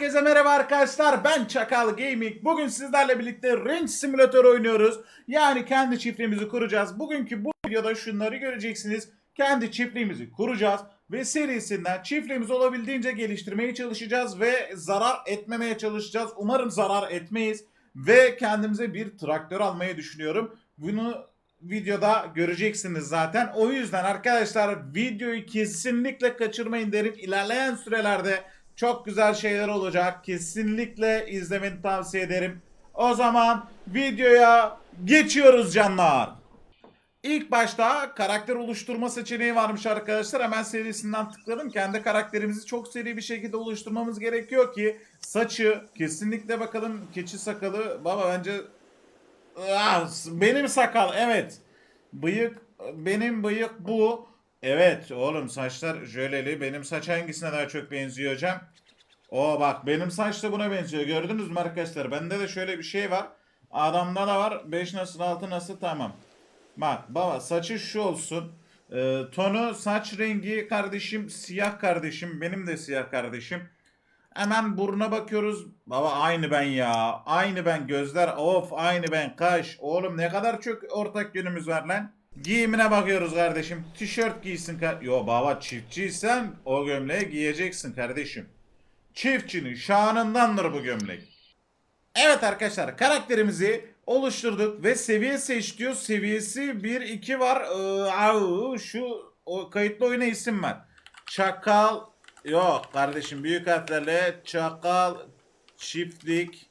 Herkese merhaba arkadaşlar. Ben Çakal Gaming. Bugün sizlerle birlikte Range Simulator oynuyoruz. Yani kendi çiftliğimizi kuracağız. Bugünkü bu videoda şunları göreceksiniz. Kendi çiftliğimizi kuracağız ve serisinden çiftliğimizi olabildiğince geliştirmeye çalışacağız ve zarar etmemeye çalışacağız. Umarım zarar etmeyiz ve kendimize bir traktör almayı düşünüyorum. Bunu videoda göreceksiniz zaten. O yüzden arkadaşlar videoyu kesinlikle kaçırmayın derim. İlerleyen sürelerde çok güzel şeyler olacak. Kesinlikle izlemeni tavsiye ederim. O zaman videoya geçiyoruz canlar. İlk başta karakter oluşturma seçeneği varmış arkadaşlar. Hemen serisinden tıkladım. Kendi karakterimizi çok seri bir şekilde oluşturmamız gerekiyor ki saçı kesinlikle bakalım keçi sakalı. Baba bence Ah, benim sakal evet. Bıyık benim bıyık bu. Evet oğlum saçlar jöleli. Benim saç hangisine daha çok benziyor hocam? O bak benim saç da buna benziyor. Gördünüz mü arkadaşlar? Bende de şöyle bir şey var. Adamda da var. 5 nasıl 6 nasıl tamam. Bak baba saçı şu olsun. Ee, tonu saç rengi kardeşim siyah kardeşim. Benim de siyah kardeşim. Hemen buruna bakıyoruz. Baba aynı ben ya. Aynı ben gözler. Of aynı ben kaş. Oğlum ne kadar çok ortak yönümüz var lan. Giyimine bakıyoruz kardeşim. Tişört giysin. Ka- Yo baba çiftçiysen o gömleği giyeceksin kardeşim. Çiftçinin şanındandır bu gömlek. Evet arkadaşlar karakterimizi oluşturduk ve seviye seç diyor. Seviyesi 1-2 var. Ee, şu o kayıtlı oyuna isim var. Çakal yok kardeşim büyük harflerle çakal çiftlik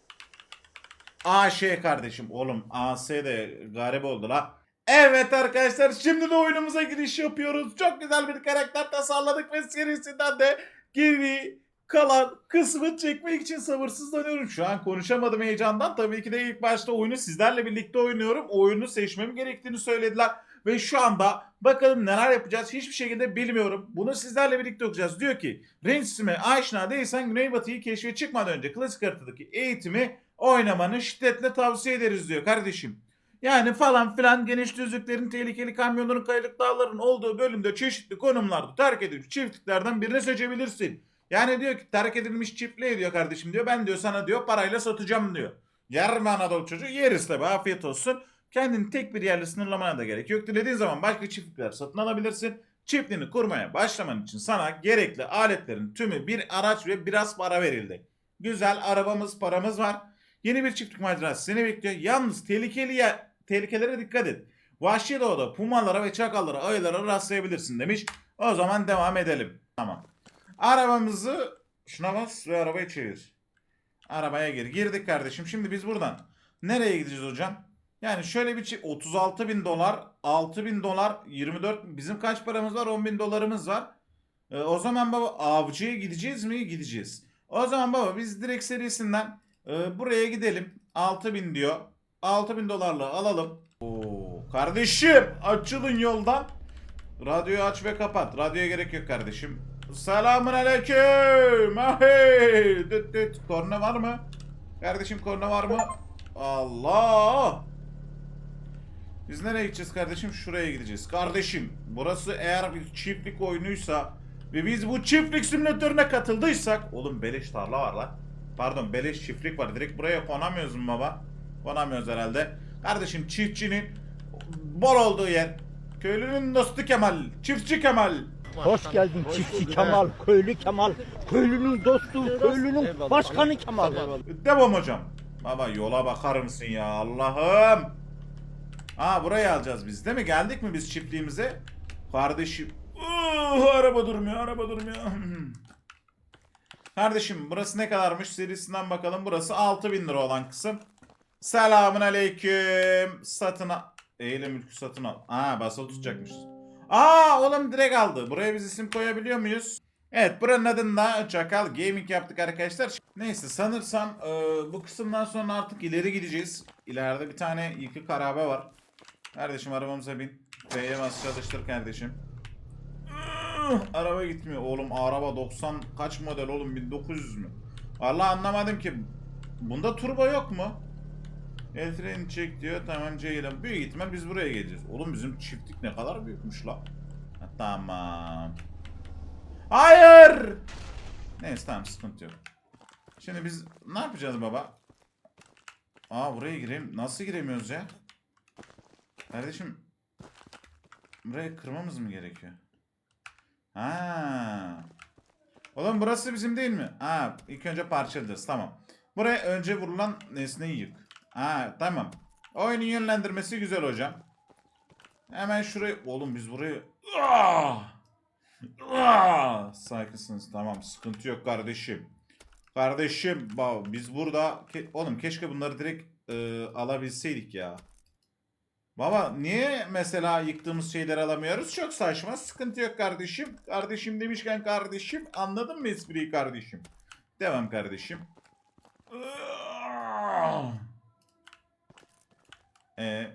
AŞ kardeşim. Oğlum AS de garip oldu la. Evet arkadaşlar şimdi de oyunumuza giriş yapıyoruz. Çok güzel bir karakter tasarladık ve serisinden de geri kalan kısmı çekmek için sabırsızlanıyorum. Şu an konuşamadım heyecandan. Tabii ki de ilk başta oyunu sizlerle birlikte oynuyorum. Oyunu seçmem gerektiğini söylediler. Ve şu anda bakalım neler yapacağız hiçbir şekilde bilmiyorum. Bunu sizlerle birlikte okuyacağız. Diyor ki Range'ime aşina değilsen Güneybatı'yı keşfe çıkmadan önce klasik haritadaki eğitimi oynamanı şiddetle tavsiye ederiz diyor kardeşim. Yani falan filan geniş düzlüklerin, tehlikeli kamyonların, kayalık dağların olduğu bölümde çeşitli konumlarda terk edilmiş çiftliklerden birini seçebilirsin. Yani diyor ki terk edilmiş çiftliği diyor kardeşim diyor. Ben diyor sana diyor parayla satacağım diyor. Yer mi Anadolu çocuğu? Yeriz tabi afiyet olsun. Kendini tek bir yerle sınırlamana da gerek yok. Dilediğin zaman başka çiftlikler satın alabilirsin. Çiftliğini kurmaya başlaman için sana gerekli aletlerin tümü bir araç ve biraz para verildi. Güzel arabamız paramız var. Yeni bir çiftlik macerası seni bekliyor. Yalnız tehlikeli yer, tehlikelere dikkat et. Vahşi doğada pumalara ve çakallara, ayılara rastlayabilirsin demiş. O zaman devam edelim. Tamam. Arabamızı şuna bas ve arabayı çevir. Arabaya gir. Girdik kardeşim. Şimdi biz buradan nereye gideceğiz hocam? Yani şöyle bir çift 36 bin dolar, 6 bin dolar, 24 bizim kaç paramız var? 10 bin dolarımız var. Ee, o zaman baba avcıya gideceğiz mi? Gideceğiz. O zaman baba biz direkt serisinden e, buraya gidelim. 6 bin diyor. 6 bin dolarla alalım. Oo, kardeşim açılın yoldan. Radyoyu aç ve kapat. Radyoya gerek yok kardeşim. Selamun aleyküm. Hey. Düt düt. Korna var mı? Kardeşim korna var mı? Allah. Biz nereye gideceğiz kardeşim? Şuraya gideceğiz. Kardeşim burası eğer bir çiftlik oyunuysa ve biz bu çiftlik simülatörüne katıldıysak oğlum beleş tarla var lan. Pardon beleş çiftlik var. Direkt buraya konamıyoruz mu baba? Konamıyoruz herhalde. Kardeşim çiftçinin bol olduğu yer. Köylünün dostu Kemal. Çiftçi Kemal. Hoş geldin çiftçi Kemal, köylü Kemal, köylünün dostu, köylünün başkanı Kemal. Devam hocam. Baba yola bakar mısın ya Allah'ım. Aa burayı alacağız biz değil mi? Geldik mi biz çiftliğimize? Kardeşim. Uh, araba durmuyor, araba durmuyor. Kardeşim burası ne kadarmış serisinden bakalım. Burası 6000 lira olan kısım. Selamun aleyküm. Satın al. Eyle mülkü satın al. Aa basılı tutacakmışız. Aa oğlum direkt aldı. Buraya biz isim koyabiliyor muyuz? Evet buranın adını da Çakal Gaming yaptık arkadaşlar. Neyse sanırsam e, bu kısımdan sonra artık ileri gideceğiz. İleride bir tane yıkık arabe var. Kardeşim arabamıza bin. F'ye bas çalıştır kardeşim. Araba gitmiyor oğlum araba 90 kaç model oğlum 1900 mü? Vallahi anlamadım ki. Bunda turbo yok mu? El çek diyor tamam Ceylan. Büyük ihtimal biz buraya geleceğiz. Oğlum bizim çiftlik ne kadar büyükmüş la. Ha, tamam. Hayır. Neyse tamam sıkıntı yok. Şimdi biz ne yapacağız baba? Aa buraya gireyim. Nasıl giremiyoruz ya? Kardeşim burayı kırmamız mı gerekiyor? Ha. Oğlum burası bizim değil mi? Ha, ilk önce parçalayacağız. Tamam. Buraya önce vurulan nesneyi yık. Ha, tamam. Oyunun yönlendirmesi güzel hocam. Hemen şurayı... Oğlum biz burayı... Ah! Ah! Sakinsiniz. Tamam. Sıkıntı yok kardeşim. Kardeşim biz burada... Oğlum keşke bunları direkt e, alabilseydik ya. Baba niye mesela yıktığımız şeyleri alamıyoruz? Çok saçma. Sıkıntı yok kardeşim. Kardeşim demişken kardeşim. Anladın mı espriyi kardeşim? Devam kardeşim. Ee,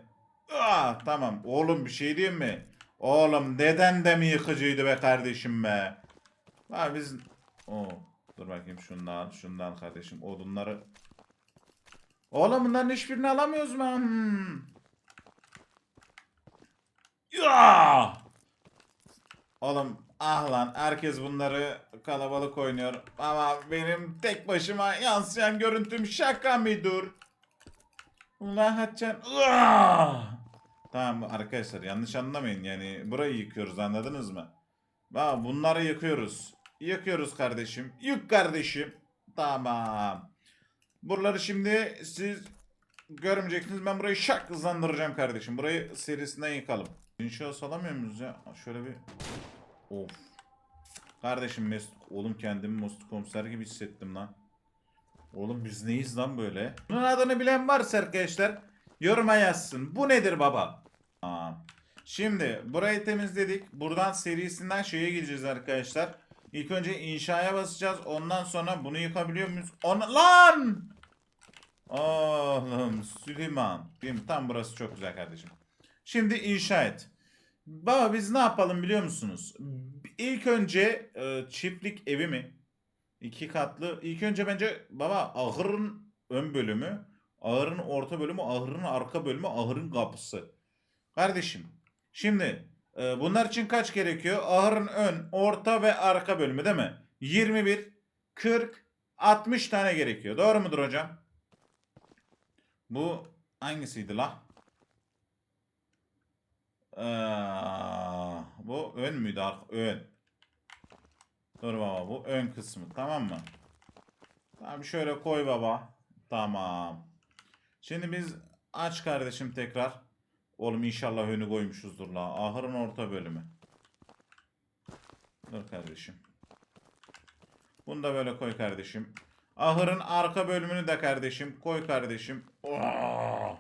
aa, tamam. Oğlum bir şey diyeyim mi? Oğlum deden de mi yıkıcıydı be kardeşim be? Ha biz... Oo, dur bakayım şundan, şundan kardeşim. Odunları... Oğlum bunların hiçbirini alamıyoruz mu? Hmm. Ya! Oğlum ah lan herkes bunları kalabalık oynuyor. Ama benim tek başıma yansıyan görüntüm şaka mı dur? Ulan Hatice'm. Ah! Tamam arkadaşlar yanlış anlamayın yani burayı yıkıyoruz anladınız mı? Aa, bunları yıkıyoruz. Yıkıyoruz kardeşim. Yık kardeşim. Tamam. Buraları şimdi siz görmeyeceksiniz. Ben burayı şak hızlandıracağım kardeşim. Burayı serisinden yıkalım. İnşaat salamıyor muyuz ya? Şöyle bir... Of. Kardeşim Mesut... Oğlum kendimi Mesut komiser gibi hissettim lan. Oğlum biz neyiz lan böyle? Bunun adını bilen varsa arkadaşlar yoruma yazsın. Bu nedir baba? Aa. Şimdi burayı temizledik. Buradan serisinden şeye gideceğiz arkadaşlar. İlk önce inşaya basacağız. Ondan sonra bunu yıkabiliyor muyuz? Ona... Lan! Oğlum Süleyman. Değil? Tam burası çok güzel kardeşim. Şimdi inşa et. Baba biz ne yapalım biliyor musunuz? İlk önce e, çiftlik evi mi? İki katlı. İlk önce bence baba ahırın ön bölümü, ahırın orta bölümü, ahırın arka bölümü, ahırın kapısı. Kardeşim şimdi e, bunlar için kaç gerekiyor? Ahırın ön, orta ve arka bölümü değil mi? 21, 40, 60 tane gerekiyor. Doğru mudur hocam? Bu hangisiydi la? Aa, bu ön müydü? Ön. Dur baba bu ön kısmı tamam mı? Tamam şöyle koy baba. Tamam. Şimdi biz aç kardeşim tekrar. Oğlum inşallah önü koymuşuzdur la. Ahırın orta bölümü. Dur kardeşim. Bunu da böyle koy kardeşim. Ahırın arka bölümünü de kardeşim. Koy kardeşim. Oh!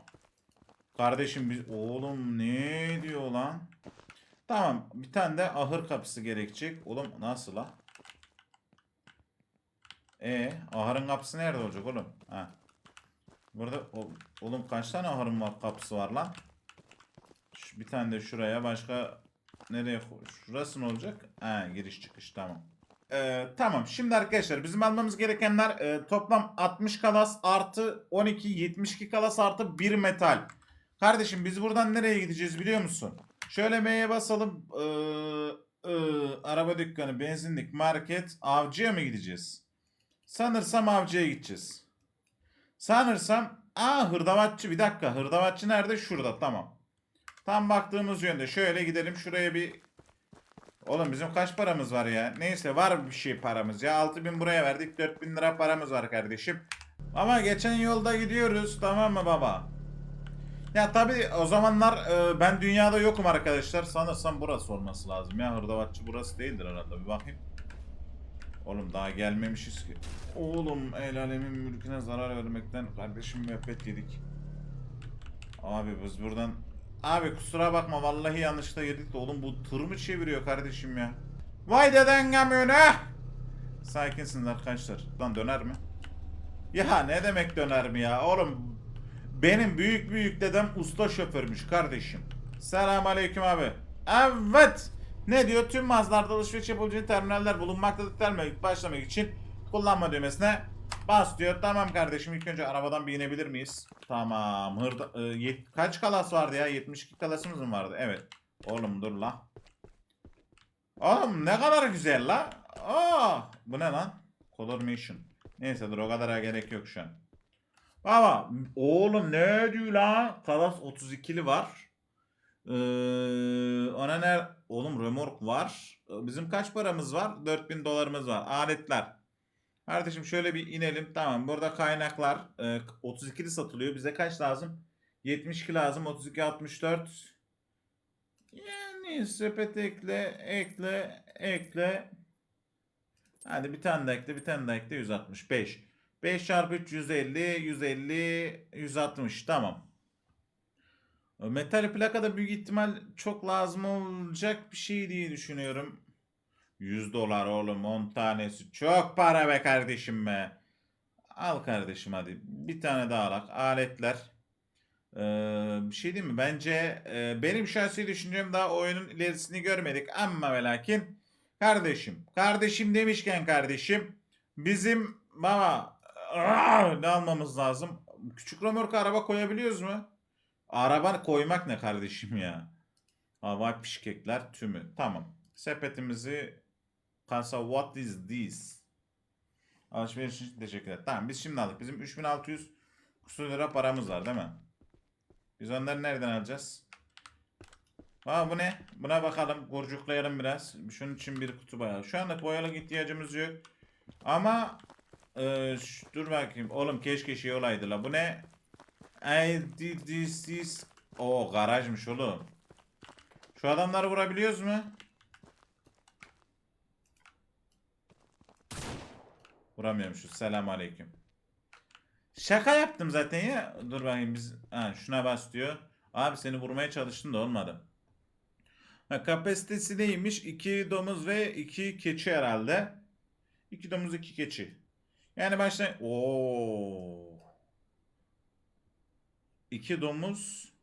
Kardeşim biz oğlum ne diyor lan? Tamam bir tane de ahır kapısı gerekecek. Oğlum nasıl la? E ahırın kapısı nerede olacak oğlum? Ha. Burada o- oğlum kaç tane ahırın var, kapısı var lan? Şu- bir tane de şuraya başka nereye şurası ne olacak? Ha giriş çıkış tamam. Ee, tamam şimdi arkadaşlar bizim almamız gerekenler e, toplam 60 kalas artı 12 72 kalas artı 1 metal. Kardeşim biz buradan nereye gideceğiz biliyor musun? Şöyle M'ye basalım. Ee, ee, araba dükkanı, benzinlik, market, avcıya mı gideceğiz? Sanırsam avcıya gideceğiz. Sanırsam aa hırdavatçı bir dakika hırdavatçı nerede? Şurada tamam. Tam baktığımız yönde şöyle gidelim şuraya bir Oğlum bizim kaç paramız var ya? Neyse var bir şey paramız ya. 6000 buraya verdik 4000 lira paramız var kardeşim. Ama geçen yolda gidiyoruz tamam mı baba? Ya tabi o zamanlar e, ben dünyada yokum arkadaşlar. Sanırsam burası olması lazım ya. Hırdavatçı burası değildir herhalde. Bir bakayım. Oğlum daha gelmemişiz ki. Oğlum el alemin mülküne zarar vermekten kardeşim müebbet yedik. Abi biz buradan... Abi kusura bakma vallahi yanlışlıkla girdik de oğlum bu tır mı çeviriyor kardeşim ya? Vay deden kamyonu! Sakinsiniz arkadaşlar. Lan döner mi? Ya ne demek döner mi ya? Oğlum benim büyük büyük dedem usta şoförmüş kardeşim. Selam aleyküm abi. Evet. Ne diyor? Tüm mağazalarda alışveriş yapabileceği terminaller bulunmaktadır. Terminal başlamak için kullanma düğmesine bas diyor. Tamam kardeşim ilk önce arabadan bir inebilir miyiz? Tamam. Hırda, e, kaç kalas vardı ya? 72 kalasımız mı vardı? Evet. Oğlum dur la. Oğlum ne kadar güzel la. Aa, bu ne lan? Color Mission. Neyse dur o kadara gerek yok şu an. Baba oğlum ne diyor lan? Kalas 32'li var. Ee, ona ne? Oğlum remork var. Bizim kaç paramız var? 4000 dolarımız var. Aletler. Kardeşim şöyle bir inelim. Tamam burada kaynaklar e, 32'li satılıyor. Bize kaç lazım? 72 lazım. 32 64. Yani sepet ekle, ekle, ekle. Hadi bir tane daha ekle, bir tane daha ekle 165. 5 çarpı 3 150, 150, 160. Tamam. Metal plaka da büyük ihtimal çok lazım olacak bir şey diye düşünüyorum. 100 dolar oğlum 10 tanesi. Çok para be kardeşim be. Al kardeşim hadi. Bir tane daha alak. Aletler. Ee, bir şey değil mi? Bence e, benim şahsi düşüncem daha oyunun ilerisini görmedik. Ama ve lakin kardeşim. Kardeşim demişken kardeşim. Bizim baba ne almamız lazım? Küçük römorka araba koyabiliyoruz mu? Araba koymak ne kardeşim ya? Hava pişkekler tümü. Tamam. Sepetimizi kasa what is this? Alışveriş için teşekkürler. Tamam biz şimdi aldık. Bizim 3600 kusur lira paramız var değil mi? Biz onları nereden alacağız? Aa bu ne? Buna bakalım. Gurcuklayalım biraz. Şunun için bir kutu bayağı. Şu anda boyalık ihtiyacımız yok. Ama e, ş- dur bakayım. Oğlum keşke şey olaydı la. Bu ne? I did this this. O garajmış oğlum. Şu adamları vurabiliyoruz mu? Vuramıyormuşuz. Selam aleyküm. Şaka yaptım zaten ya. Dur bakayım biz. Ha, şuna bas diyor. Abi seni vurmaya çalıştım da olmadı. Ha, kapasitesi neymiş? 2 domuz ve 2 keçi herhalde. 2 domuz 2 keçi. Yani başta Oo. 2 domuz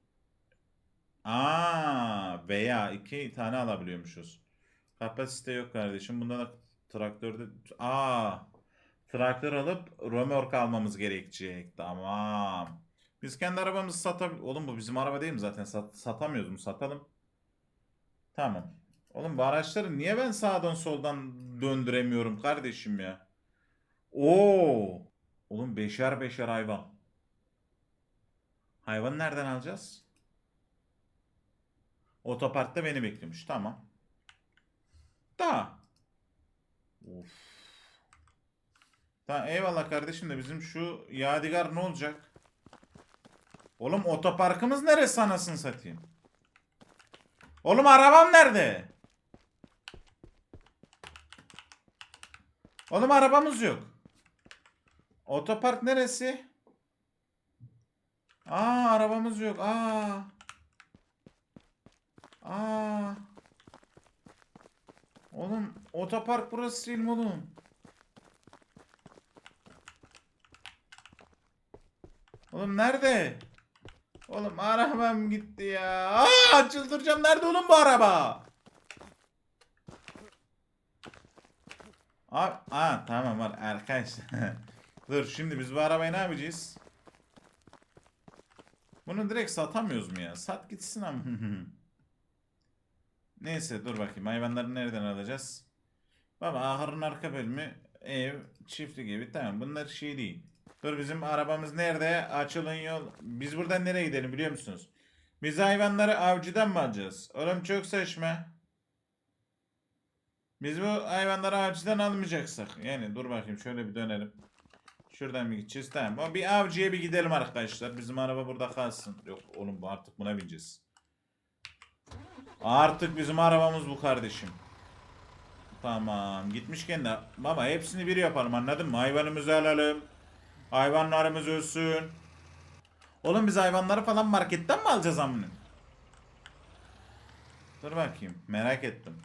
Aa veya 2 tane alabiliyormuşuz. Kapasite yok kardeşim. Bunda da traktörde Aa traktör alıp römork almamız gerekecek. Tamam. Biz kendi arabamızı satab... Oğlum bu bizim araba değil mi zaten? Sat satamıyoruz mu? Satalım. Tamam. Oğlum bu araçları niye ben sağdan soldan döndüremiyorum kardeşim ya? Oo. Oğlum beşer beşer hayvan. Hayvanı nereden alacağız? Otoparkta beni bekliyormuş. Tamam. Da. Of. Tamam eyvallah kardeşim de bizim şu Yadigar ne olacak? Oğlum otoparkımız neresi anasını satayım? Oğlum arabam nerede? Oğlum arabamız yok. Otopark neresi? Aa arabamız yok. Aa. Aa. Oğlum otopark burası değil mi oğlum? Oğlum nerede? Oğlum arabam gitti ya. Aa çıldıracağım. Nerede oğlum bu araba? Abi, aa tamam var arkadaşlar. Dur şimdi biz bu arabayı ne yapacağız? Bunu direkt satamıyoruz mu ya? Sat gitsin ama. Neyse dur bakayım hayvanları nereden alacağız? Baba ahırın arka bölümü ev, çiftlik evi tamam bunlar şey değil. Dur bizim arabamız nerede? Açılın yol. Biz buradan nereye gidelim biliyor musunuz? Biz hayvanları avcıdan mı alacağız? Oğlum çok saçma. Biz bu hayvanları avcıdan almayacaksak. Yani dur bakayım şöyle bir dönelim. Şuradan bir gideceğiz tamam. Ama bir avcıya bir gidelim arkadaşlar. Bizim araba burada kalsın. Yok oğlum artık buna bineceğiz. Artık bizim arabamız bu kardeşim. Tamam. Gitmişken de baba hepsini bir yapalım anladın mı? Hayvanımızı alalım. Hayvanlarımız ölsün. Oğlum biz hayvanları falan marketten mi alacağız amına? Dur bakayım. Merak ettim.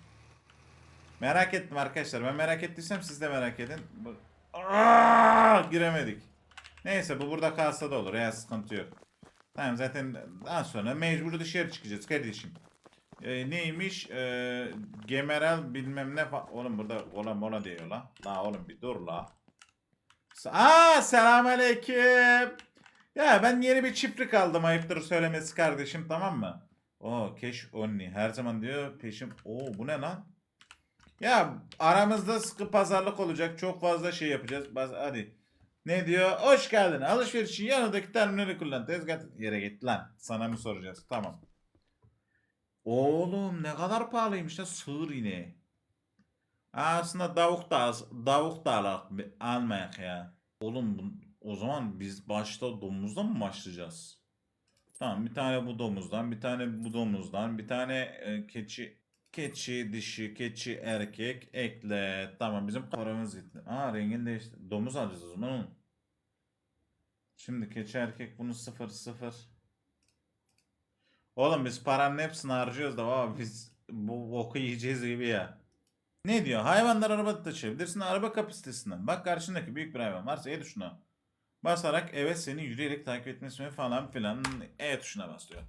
Merak ettim arkadaşlar. Ben merak ettiysem siz de merak edin. Aa, giremedik. Neyse bu burada kalsa da olur. Ya sıkıntı yok. Tamam zaten daha sonra mecbur dışarı çıkacağız kardeşim. Ee, neymiş? Ee, Gemeral bilmem ne fa- Oğlum burada ola mola diyor la. La oğlum bir dur la. Aa selamünaleyküm. Ya ben yeni bir çiftlik aldım ayıptır söylemesi kardeşim tamam mı? O cash only her zaman diyor peşim. Oo bu ne lan? Ya aramızda sıkı pazarlık olacak. Çok fazla şey yapacağız. Baz hadi. Ne diyor? Hoş geldin. Alışveriş için yanındaki terminali kullan. Tezgah yere git lan. Sana mı soracağız? Tamam. Oğlum ne kadar pahalıymış da sığır ineği. Aslında tavuk da az, tavuk da alak, almayak ya. Oğlum o zaman biz başta domuzdan mı başlayacağız? Tamam bir tane bu domuzdan, bir tane bu domuzdan, bir tane e, keçi keçi dişi, keçi erkek ekle. Tamam bizim paramız gitti. Aa rengini değişti. Domuz alacağız o zaman. Şimdi keçi erkek bunu sıfır sıfır. Oğlum biz paranın hepsini harcıyoruz da baba biz bu boku yiyeceğiz gibi ya. Ne diyor? Hayvanlar araba taşıyabilirsin araba kapasitesinden. Bak karşındaki büyük bir hayvan varsa E tuşuna basarak evet seni yürüyerek takip etmesini falan filan E tuşuna bas diyor.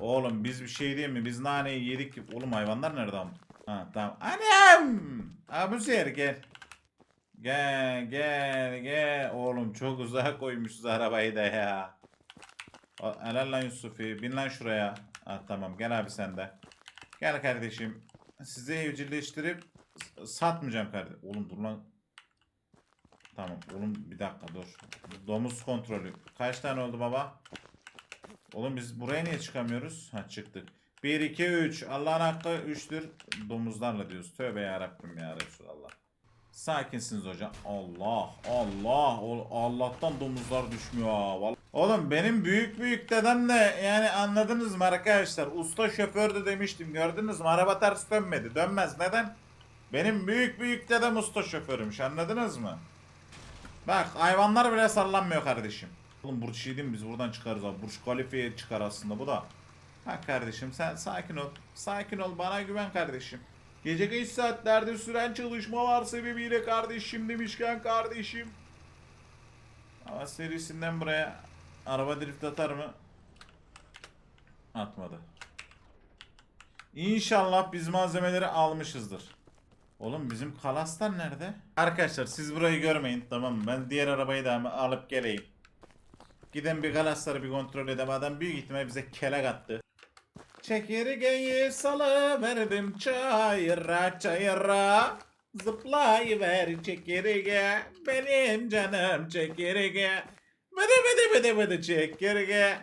Oğlum biz bir şey değil mi? Biz naneyi yedik. Oğlum hayvanlar nerede ama? Ha tamam. Anam! Abuzer gel. Gel gel gel. Oğlum çok uzağa koymuşuz arabayı da ya. Helal lan Yusufi. Bin lan şuraya. Ha, tamam gel abi sen de. Gel kardeşim. Sizi evcilleştirip satmayacağım kardeşim. Oğlum dur lan. Tamam oğlum bir dakika dur. Domuz kontrolü. Kaç tane oldu baba? Oğlum biz buraya niye çıkamıyoruz? Ha çıktık. 1 2 3. Allah'ın hakkı 3'tür. Domuzlarla diyoruz. Tövbe ya Rabbim ya Resulallah. Sakinsiniz hocam. Allah Allah Allah'tan domuzlar düşmüyor. Oğlum benim büyük büyük dedem de yani anladınız mı arkadaşlar? Usta şofördü demiştim. Gördünüz mü? Araba ters dönmedi. Dönmez. Neden? Benim büyük büyük dedem usta şoförümüş. Anladınız mı? Bak hayvanlar bile sallanmıyor kardeşim. Oğlum Burç şey? Biz buradan çıkarız abi. Burç Kalife'ye çıkar aslında bu da. Bak kardeşim sen sakin ol. Sakin ol bana güven kardeşim. Gece geç saatlerde süren çalışmalar sebebiyle kardeşim demişken kardeşim. Ama serisinden buraya araba drift atar mı? Atmadı. İnşallah biz malzemeleri almışızdır. Oğlum bizim kalaslar nerede? Arkadaşlar siz burayı görmeyin tamam mı? Ben diğer arabayı da alıp geleyim. Giden bir kalasları bir kontrol edeyim. Adam büyük ihtimal bize kelek attı. Çekirgeyi salıverdim çayıra çayıra. Zıplayıver çekirge. Benim canım çekirge. Bıdı bıdı bıdı bıdı çekirge.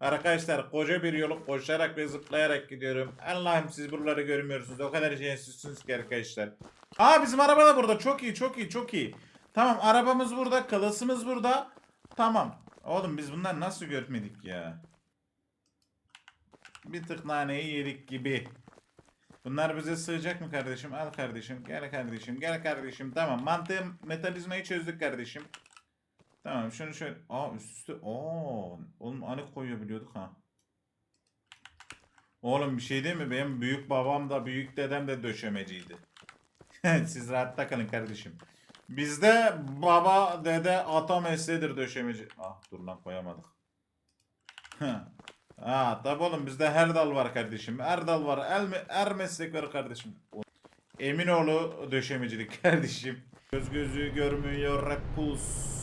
Arkadaşlar koca bir yolu koşarak ve zıplayarak gidiyorum. Allah'ım siz buraları görmüyorsunuz. O kadar şanslısınız ki arkadaşlar. Aa bizim araba da burada. Çok iyi çok iyi çok iyi. Tamam arabamız burada. Kalasımız burada. Tamam. Oğlum biz bunlar nasıl görmedik ya? Bir tık naneyi yedik gibi. Bunlar bize sığacak mı kardeşim? Al kardeşim. Gel kardeşim. Gel kardeşim. Tamam. Mantığı metalizmayı çözdük kardeşim. Tamam şunu şöyle. Aa üst üste. Oo. Oğlum hani koyabiliyorduk ha. Oğlum bir şey değil mi? Benim büyük babam da büyük dedem de döşemeciydi. Siz rahatta kalın kardeşim. Bizde baba, dede, ata mesleğidir döşemeci. Ah dur lan koyamadık. Ha tabi oğlum bizde her dal var kardeşim. Er dal var. El, me- er meslek var kardeşim. Eminoğlu döşemecilik kardeşim. Göz gözü görmüyor hep pus.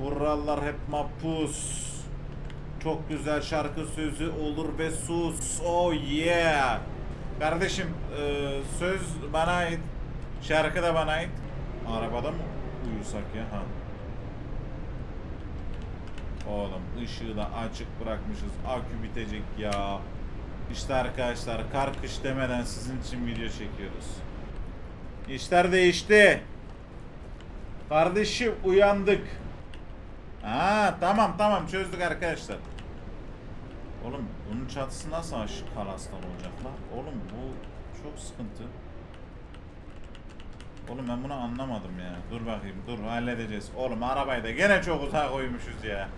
Buralar hep mapus. Çok güzel şarkı sözü olur ve sus. Oh yeah. Kardeşim e, söz bana ait. Şarkı da bana ait. Arabada mı uyusak ya? Ha. Oğlum ışığı da açık bırakmışız. Akü bitecek ya. İşte arkadaşlar kar kış demeden sizin için video çekiyoruz. İşler değişti. Kardeşim uyandık. Ha tamam tamam çözdük arkadaşlar. Oğlum bunun çatısı nasıl aşık kalastan olacak lan? Oğlum bu çok sıkıntı. Oğlum ben bunu anlamadım ya. Dur bakayım dur halledeceğiz. Oğlum arabayı da gene çok uzağa koymuşuz ya.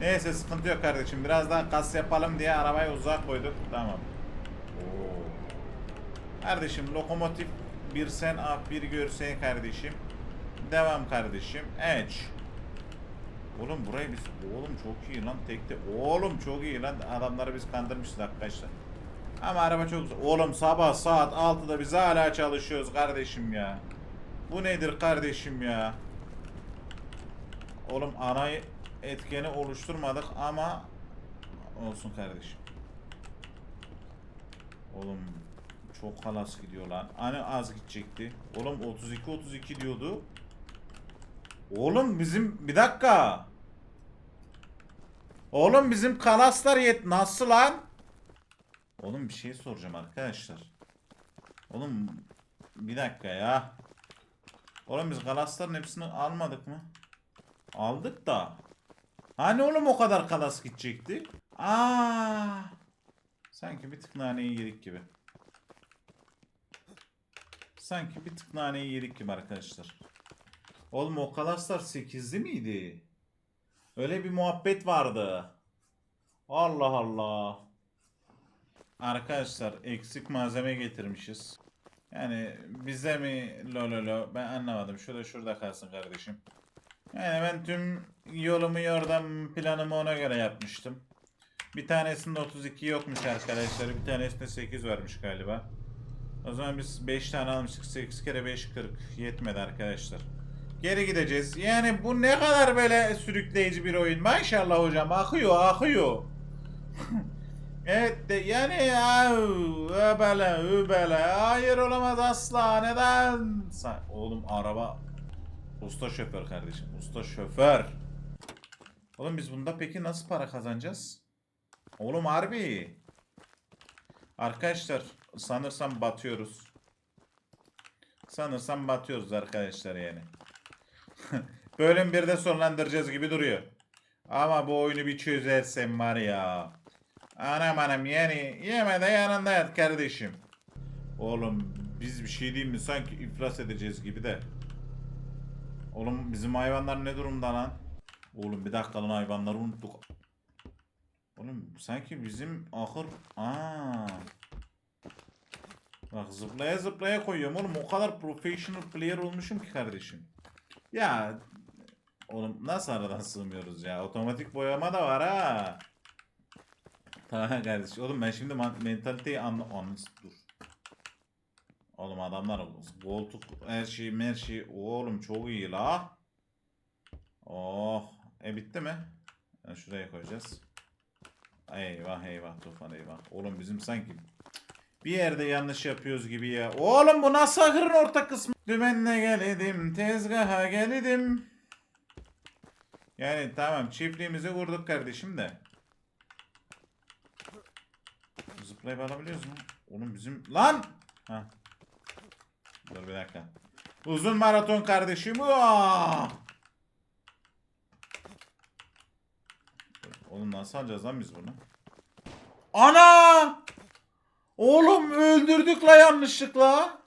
Neyse sıkıntı yok kardeşim. Biraz daha kas yapalım diye arabayı uzak koyduk. Tamam. Oo. Kardeşim lokomotif bir sen af bir görsen kardeşim. Devam kardeşim. Edge. Oğlum burayı biz... Oğlum çok iyi lan tekte. Oğlum çok iyi lan. Adamları biz kandırmışız arkadaşlar. Ama araba çok güzel. Oğlum sabah saat 6'da biz hala çalışıyoruz kardeşim ya. Bu nedir kardeşim ya? Oğlum ana etkeni oluşturmadık ama olsun kardeşim. Oğlum çok halas gidiyor lan. Hani az gidecekti. Oğlum 32 32 diyordu. Oğlum bizim bir dakika. Oğlum bizim kalaslar yet nasıl lan? Oğlum bir şey soracağım arkadaşlar. Oğlum bir dakika ya. Oğlum biz kalasların hepsini almadık mı? Aldık da. Hani oğlum o kadar kalas gidecekti? Aa! Sanki bir tık naneyi yedik gibi. Sanki bir tık naneyi yedik gibi arkadaşlar. Oğlum o kalaslar 8'li miydi? Öyle bir muhabbet vardı. Allah Allah. Arkadaşlar eksik malzeme getirmişiz. Yani bize mi lo lo lo ben anlamadım. Şurada şurada kalsın kardeşim. Yani ben tüm yolumu yordam planımı ona göre yapmıştım. Bir tanesinde 32 yokmuş arkadaşlar. Bir tanesinde 8 varmış galiba. O zaman biz 5 tane almıştık. 8 kere 5 40. Yetmedi arkadaşlar. Geri gideceğiz. Yani bu ne kadar böyle sürükleyici bir oyun. Maşallah hocam akıyor akıyor. evet de yani au, öbele öbele hayır olamaz asla neden? Sa- Oğlum araba usta şoför kardeşim usta şoför. Oğlum biz bunda peki nasıl para kazanacağız? Oğlum harbi. Arkadaşlar sanırsam batıyoruz. Sanırsam batıyoruz arkadaşlar yani. Bölüm 1'de sonlandıracağız gibi duruyor. Ama bu oyunu bir çözersem var ya. Anam anam yani yeme de yanında yat kardeşim. Oğlum biz bir şey diyeyim mi sanki iflas edeceğiz gibi de. Oğlum bizim hayvanlar ne durumda lan? Oğlum bir dakika lan hayvanları unuttuk. Oğlum sanki bizim ahır... Aa. Bak zıplaya zıplaya koyuyorum oğlum o kadar professional player olmuşum ki kardeşim. Ya oğlum nasıl aradan sığmıyoruz ya? Otomatik boyama da var ha. Tamam kardeşim. Oğlum ben şimdi mentaliteyi anla... Anlas dur. Oğlum adamlar koltuk her şey her şey oğlum çok iyi la. Oh. E bitti mi? Yani şuraya koyacağız. Eyvah eyvah Tufan eyvah. Oğlum bizim sanki bir yerde yanlış yapıyoruz gibi ya. Oğlum bu nasıl ahırın orta kısmı? Dümenle gelidim, tezgaha gelidim. Yani tamam çiftliğimizi vurduk kardeşim de. Zıplayıp alabiliyoruz mu? Oğlum bizim... Lan! Ha. Dur bir dakika. Uzun maraton kardeşim. Uaa! Oğlum nasıl alacağız lan biz bunu? Ana! Oğlum öldürdük la yanlışlıkla.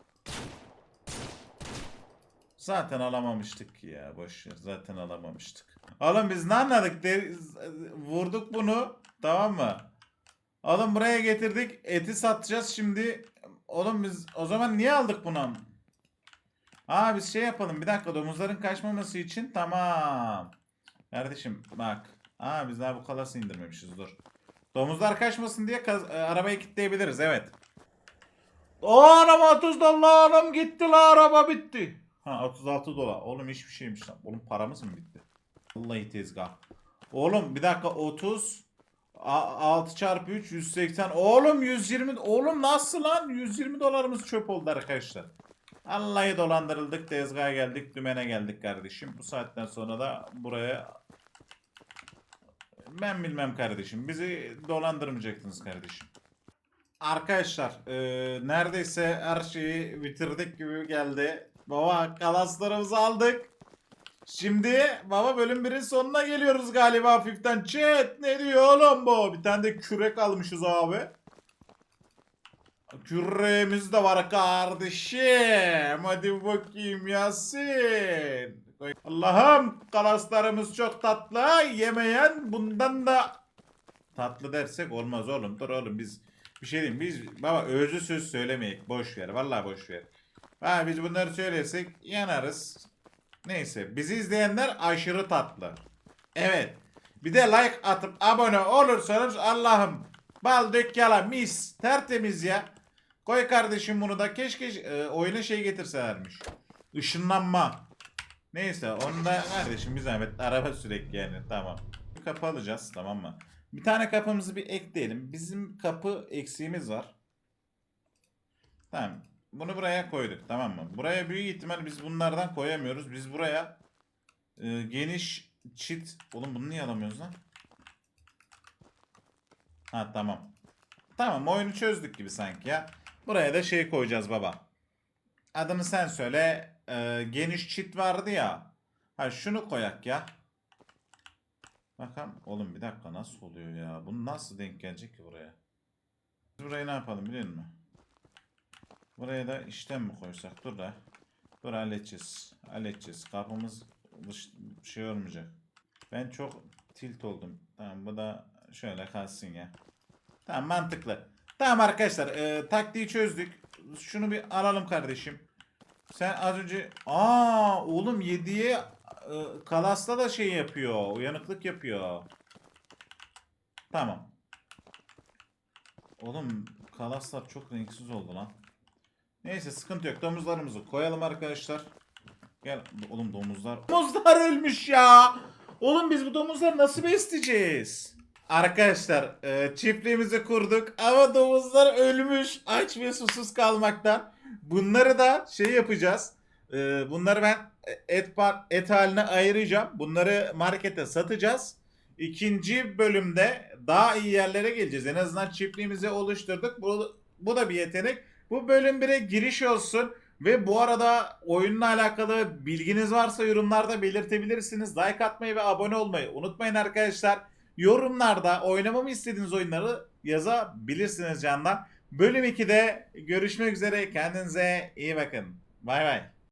Zaten alamamıştık ki ya boş ver. Zaten alamamıştık. Oğlum biz ne anladık? De, vurduk bunu. Tamam mı? Oğlum buraya getirdik. Eti satacağız şimdi. Oğlum biz o zaman niye aldık bunu? Aa biz şey yapalım. Bir dakika domuzların kaçmaması için tamam. Kardeşim bak. Aa biz daha bu kalası indirmemişiz dur. Domuzlar kaçmasın diye kaz- e, arabayı kilitleyebiliriz evet. O araba 30 dolar oğlum gitti la araba bitti. Ha 36 dolar. Oğlum hiçbir şeymiş lan. Oğlum paramız mı bitti? Vallahi tezgah. Oğlum bir dakika 30 a- 6 çarpı 3 180. Oğlum 120 oğlum nasıl lan? 120 dolarımız çöp oldu arkadaşlar. Allah'ı dolandırıldık tezgaha geldik dümene geldik kardeşim. Bu saatten sonra da buraya ben bilmem kardeşim. Bizi dolandırmayacaktınız kardeşim. Arkadaşlar eee, neredeyse her şeyi bitirdik gibi geldi. Baba kalaslarımızı aldık. Şimdi baba bölüm 1'in sonuna geliyoruz galiba hafiften. Chat ne diyor oğlum bu? Bir tane de kürek almışız abi. Küreğimiz de var kardeşim. Hadi bakayım Yasin. Allah'ım kalaslarımız çok tatlı. Yemeyen bundan da tatlı dersek olmaz oğlum. Dur oğlum biz bir şey diyeyim. Biz baba özlü söz söylemeyek. Boş ver. Vallahi boş ver. Ha, biz bunları söylersek yanarız. Neyse. Bizi izleyenler aşırı tatlı. Evet. Bir de like atıp abone olursanız Allah'ım bal dök mis tertemiz ya. Koy kardeşim bunu da keşke e, oyuna şey getirselermiş. Işınlanma. Neyse onu da kardeşim bir zahmet araba sürekli yani tamam. Bir kapı alacağız tamam mı? Bir tane kapımızı bir ekleyelim. Bizim kapı eksiğimiz var. Tamam. Bunu buraya koyduk tamam mı? Buraya büyük ihtimal biz bunlardan koyamıyoruz. Biz buraya Ee, geniş çit. Oğlum bunu niye alamıyoruz lan? Ha tamam. Tamam oyunu çözdük gibi sanki ya. Buraya da şey koyacağız baba. Adını sen söyle. Ee, geniş çit vardı ya. Ha şunu koyak ya. Bakalım. Oğlum bir dakika nasıl oluyor ya? Bunu nasıl denk gelecek ki buraya? Biz burayı ne yapalım biliyor musun? Buraya da işlem mi koysak? Dur da. Dur halledeceğiz. Halledeceğiz. Kapımız dış, şey olmayacak. Ben çok tilt oldum. Tamam bu da şöyle kalsın ya. Tamam mantıklı. Tamam arkadaşlar e, taktiği çözdük. Şunu bir alalım kardeşim. Sen az önce aa oğlum 7'ye e, Kalas'ta da şey yapıyor. Uyanıklık yapıyor. Tamam. Oğlum Kalaslar çok renksiz oldu lan. Neyse sıkıntı yok. Domuzlarımızı koyalım arkadaşlar. Gel oğlum domuzlar. Domuzlar ölmüş ya. Oğlum biz bu domuzları nasıl besleyeceğiz? Arkadaşlar e, çiftliğimizi kurduk ama domuzlar ölmüş aç ve susuz kalmaktan. Bunları da şey yapacağız. E, bunları ben et par- et haline ayıracağım. Bunları markete satacağız. İkinci bölümde daha iyi yerlere geleceğiz. En azından çiftliğimizi oluşturduk. Bu, bu da bir yetenek. Bu bölüm 1'e giriş olsun. Ve bu arada oyunla alakalı bilginiz varsa yorumlarda belirtebilirsiniz. Like atmayı ve abone olmayı unutmayın arkadaşlar. Yorumlarda oynamamı istediğiniz oyunları yazabilirsiniz canlar. Bölüm 2'de görüşmek üzere. Kendinize iyi bakın. Bay bay.